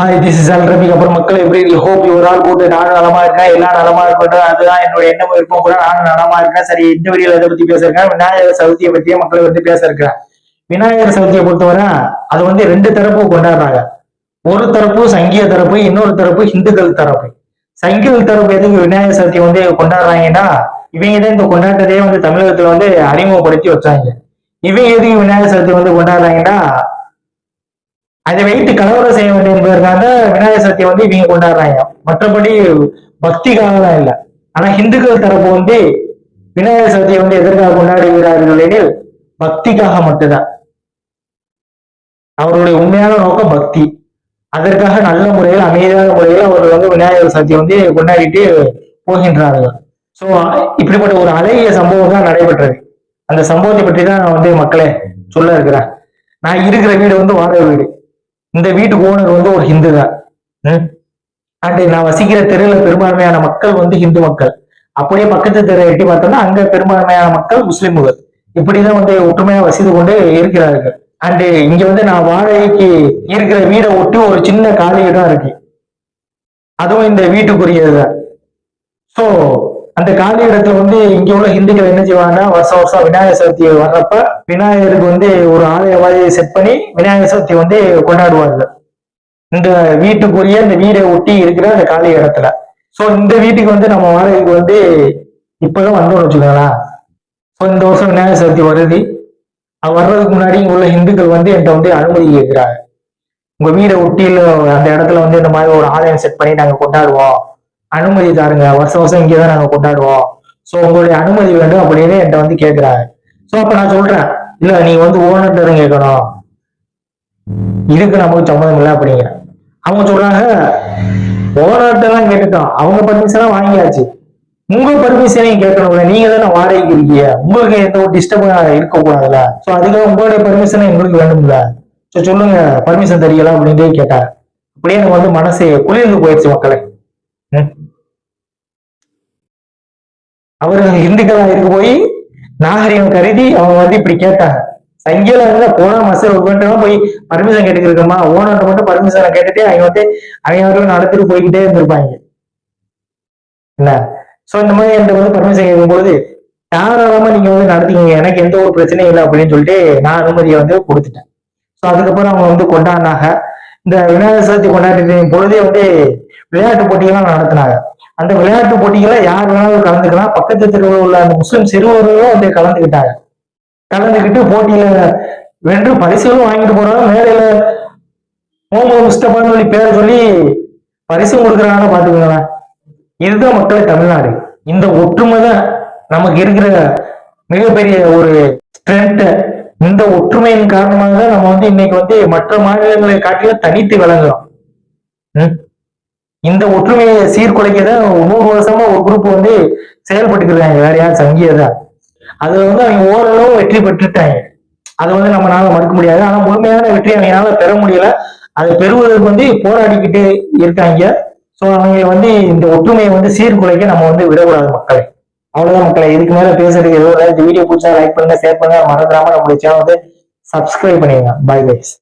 Hi this is Al Rafiq அப்புறம் மக்கள் எப்படி ஹோப் ஒரு ஆள் கூட்டு நானும் நலமா இருக்கேன். எல்லாம் நலமா இருக்கட்டும். அதுதான் என்னோட எண்ணம் இருக்கும் கூட நானும் நலமா இருக்கேன். சரி இந்த வீடியோல எதை பத்தி பேசிருக்கேன் விநாயகர் சதுர்த்தியை பத்தியே மக்களை வந்து பேச இருக்கிறேன். விநாயகர் சதுர்த்தியை பொறுத்தவரை அது வந்து ரெண்டு தரப்பு கொண்டாடுறாங்க. ஒரு தரப்பு சங்கிய தரப்பு இன்னொரு தரப்பு இந்துக்கள் தரப்பு. சங்கிகள் தரப்பு எதுக்கு விநாயகர் சதுர்த்தி வந்து கொண்டாடுறாங்கன்னா இவங்க தான் இந்த கொண்டாட்டத்தையே வந்து தமிழகத்துல வந்து அறிமுகப்படுத்தி வச்சாங்க. இவங்க எதுக்கு விநாயகர் சதுர்த்தி வந்து கொண்டாடுறாங்கன்னா அதை வைத்து கலவரம் செய்ய வேண்டும் என்பதற்காக விநாயகர் சதுர்த்தியை வந்து இவங்க கொண்டாடுறாங்க. மற்றபடி பக்திக்காக தான் இல்லை. ஆனா இந்துக்கள் தரப்பு வந்து விநாயகர் சதுர்த்தியை வந்து எதற்காக கொண்டாடுகிறார்கள் எனில் பக்திக்காக மட்டும்தான். அவருடைய உண்மையான நோக்கம் பக்தி. அதற்காக நல்ல முறையில் அமைதியான முறையில் அவர்கள் வந்து விநாயகர் சதுர்த்தியை வந்து கொண்டாடிட்டு போகின்றார்கள். ஸோ இப்படிப்பட்ட ஒரு அழகிய சம்பவம் தான் நடைபெற்றது. அந்த சம்பவத்தை பற்றி தான் நான் வந்து மக்களே சொல்ல இருக்கிறேன். நான் இருக்கிற வீடு வந்து வாடகை வீடு. இந்த வீட்டுக்கு ஓனர் வந்து ஒரு ஹிந்து தான் அண்ட் நான் வசிக்கிற தெருல பெரும்பான்மையான மக்கள் வந்து ஹிந்து மக்கள். அப்படியே பக்கத்து தெரு எட்டி பார்த்தோம்னா அங்க பெரும்பான்மையான மக்கள் முஸ்லிம்கள். இப்படிதான் வந்து ஒற்றுமையா வசித்து கொண்டு இருக்கிறார்கள். அண்டு இங்க வந்து நான் வாடகைக்கு இருக்கிற வீடை ஒட்டி ஒரு சின்ன காலி இடம் இருக்கு. அதுவும் இந்த வீட்டுக்குரியதுதான். ஸோ அந்த காலி இடத்துல வந்து இங்க உள்ள ஹிந்துக்கள் என்ன செய்வாங்கன்னா வருஷம் வருஷம் விநாயகர் சதுர்த்தி வர்றப்ப விநாயகருக்கு வந்து ஒரு ஆலய மாதிரி செட் பண்ணி விநாயகர் சதுர்த்தி வந்து கொண்டாடுவார்கள் இந்த வீட்டுக்குரிய இந்த வீடை ஒட்டி இருக்கிற அந்த காலி இடத்துல. ஸோ இந்த வீட்டுக்கு வந்து நம்ம வாடகைக்கு வந்து இப்பதான் வந்தோம்னு வச்சுக்கோங்களேன். ஸோ இந்த வருஷம் விநாயகர் சதுர்த்தி வருது. வர்றதுக்கு முன்னாடி இங்க உள்ள ஹிந்துக்கள் வந்து என்கிட்ட வந்து அனுமதி கேட்கிறாங்க. உங்க வீடை ஒட்டியில் அந்த இடத்துல வந்து இந்த மாதிரி ஒரு ஆலயம் செட் பண்ணி நாங்க கொண்டாடுவோம். அனுமதி தாருங்க. வருஷம் வருஷம் இங்கே தான் நாங்க கொண்டாடுவோம். ஸோ உங்களுடைய அனுமதி வேண்டும் அப்படின்னு என்கிட்ட வந்து கேட்குறாங்க ஸோ அப்ப நான் சொல்றேன். இல்ல நீங்கள் வந்து ஓனர்கிட்ட கேட்கணும். இதுக்கு நமக்கு சம்மதம் இல்லை அப்படிங்கிற. அவங்க சொல்றாங்க ஓனர்கிட்ட தான் கேட்டுட்டோம். அவங்க பர்மிஷனா வாங்கியாச்சு. உங்க பர்மிஷனையும் கேட்கணும்ல நீங்க தானே வாடகைக்கு இருக்கீங்க. உங்களுக்கு எந்த ஒரு டிஸ்டர்ப் இருக்கக்கூடாதுல்ல. ஸோ அதுக்காக உங்களுடைய பர்மிஷனை எங்களுக்கு வேணும்ல ஸோ சொல்லுங்க பர்மிஷன் தெரியல அப்படின்ட்டு கேட்டாங்க அப்படியே எனக்கு வந்து மனசு குளிர்ந்து போயிடுச்சு மக்களை. ம். அவர்கள் இந்துக்களா இருக்க போய் நாகரிகம் கருதி அவங்க வந்து இப்படி கேட்டாங்க. சங்கில இருந்தா போன மசர் ஒரு போய் பர்மிஷன் கேட்டுக்கிறோமா ஓனர்ட்ட மட்டும் பர்மிஷனை கேட்டுட்டு அவங்க வந்து அவங்க அவர்கள் நடத்திட்டு போய்கிட்டே இருந்திருப்பாங்க. என்ன? சோ இந்த மாதிரி என்கிட்ட வந்து பர்மிஷன் கேட்கும்பொழுது தாராளமா நீங்க வந்து நடத்திக்கங்க. எனக்கு எந்த ஒரு பிரச்சனையும் இல்லை அப்படின்னு சொல்லிட்டு நான் அனுமதியை வந்து கொடுத்துட்டேன். சோ அதுக்கப்புறம் அவங்க வந்து கொண்டாடினாங்க. இந்த விநாயகர் சதுர்த்தி கொண்டாடிட்டு பொழுதே வந்து விளையாட்டு போட்டிகள்லாம் நடத்தினாங்க. அந்த விளையாட்டு போட்டிகளை யார் வேணாலும் கலந்துக்கலாம். பக்கத்து தெருவில் உள்ள அந்த முஸ்லிம் சிறுவர்களும் வந்து கலந்துக்கிட்டாங்க. கலந்துக்கிட்டு போட்டியில வென்று பரிசுகளும் வாங்கிட்டு போறாங்க. மேடையில முகமது முஸ்தபான்னு சொல்லி பேரை சொல்லி பரிசும் கொடுக்குறாங்க பாத்துக்கோங்களேன் இதுதான் மக்களை தமிழ்நாடு. இந்த ஒற்றுமை தான் நமக்கு இருக்கிற மிகப்பெரிய ஒரு ஸ்ட்ரென்த் இந்த ஒற்றுமையின் காரணமாக தான் நம்ம வந்து இன்னைக்கு வந்து மற்ற மாநிலங்களை காட்டிலும் தனித்து விளங்குறோம். ம்? இந்த ஒற்றுமையை சீர்குலைக்க தான் நூறு வருஷமா ஒரு குரூப் வந்து செயல்பட்டு இருக்காங்க. வேற யாரும் சங்கியதா? அது வந்து அவங்க ஓரளவு வெற்றி பெற்றுட்டாங்க. அதை வந்து நம்மளால மறுக்க முடியாது. ஆனா முழுமையான வெற்றி அவங்களால பெற முடியல. அதை பெறுவதற்கு வந்து போராடிக்கிட்டு இருக்காங்க. சோ அவங்க வந்து இந்த ஒற்றுமையை வந்து சீர்குலைக்க நம்ம வந்து விடக்கூடாது மக்களை. அவ்வளவுதான் மக்களை. இதுக்கு மேல பேசுறதுக்கு எதுவும் இல்லை இந்த வீடியோ பிடிச்சா லைக் பண்ணுங்க ஷேர் பண்ணுங்க. மறந்துடாம நம்மளுடைய சேனல் வந்து சப்ஸ்கிரைப் பண்ணிடுங்க. பை பைஸ்